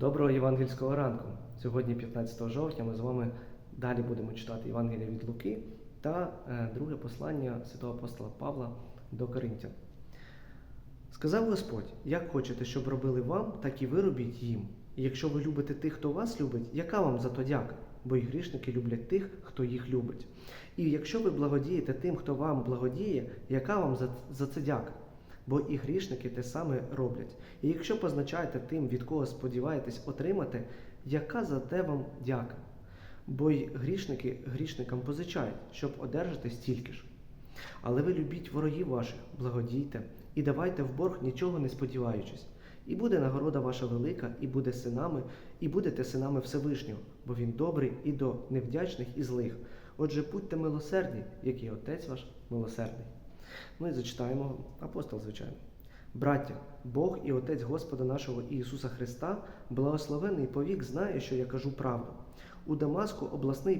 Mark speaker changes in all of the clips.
Speaker 1: Доброго євангельського ранку. Сьогодні, 15 жовтня, ми з вами далі будемо читати Євангелія від Луки та е, друге послання святого апостола Павла до Коринтян. Сказав Господь: як хочете, щоб робили вам, так і ви робіть їм. І якщо ви любите тих, хто вас любить, яка вам за то дяка? Бо і грішники люблять тих, хто їх любить. І якщо ви благодієте тим, хто вам благодіє, яка вам за, за це дяка? Бо і грішники те саме роблять. І якщо позначаєте тим, від кого сподіваєтесь отримати, яка за те вам дяка? Бо й грішники грішникам позичають, щоб одержати стільки ж. Але ви любіть ворогів ваших, благодійте і давайте в борг нічого не сподіваючись. І буде нагорода ваша велика, і буде синами, і будете синами Всевишнього, бо він добрий і до невдячних і злих. Отже, будьте милосердні, як і Отець ваш милосердний. Ну і зачитаємо апостол, звичайно. Браття, Бог і Отець Господа нашого Ісуса Христа, благословений повік, знає, що я кажу правду. У Дамаску обласний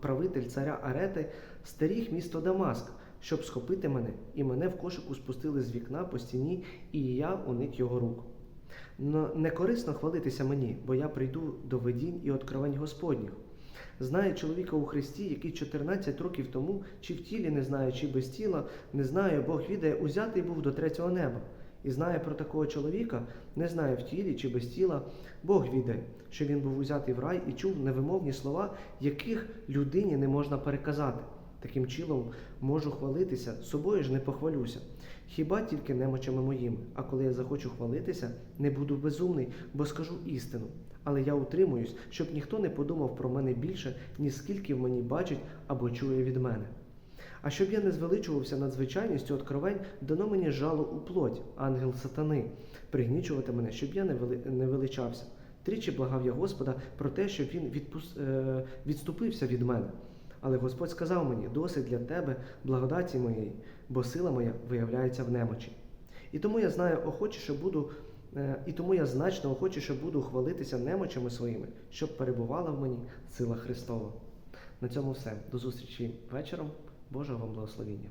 Speaker 1: правитель царя Арети стеріг місто Дамаск, щоб схопити мене, і мене в кошику спустили з вікна по стіні, і я уник його рук. Но не корисно хвалитися мені, бо я прийду до видінь і откровень Господніх. Знає чоловіка у Христі, який 14 років тому, чи в тілі не знає, чи без тіла, не знає, Бог відає, узятий був до третього неба. І знає про такого чоловіка, не знає в тілі чи без тіла, Бог відає, що він був узятий в рай і чув невимовні слова, яких людині не можна переказати. Таким чином можу хвалитися, собою ж не похвалюся. Хіба тільки немочами моїми, а коли я захочу хвалитися, не буду безумний, бо скажу істину. Але я утримуюсь, щоб ніхто не подумав про мене більше, ні скільки в мені бачить або чує від мене. А щоб я не звеличувався над звичайністю откровень, дано мені жало у плоть, ангел сатани, пригнічувати мене, щоб я не, вели... не величався. Тричі благав я Господа про те, щоб він відпус... е... відступився від мене. Але Господь сказав мені: досить для тебе благодаті моєї, бо сила моя виявляється в немочі. І тому я знаю охоче, що буду, е, і тому я значно охочіше буду хвалитися немочами своїми, щоб перебувала в мені сила Христова. На цьому все. До зустрічі вечором. Божого вам благословіння.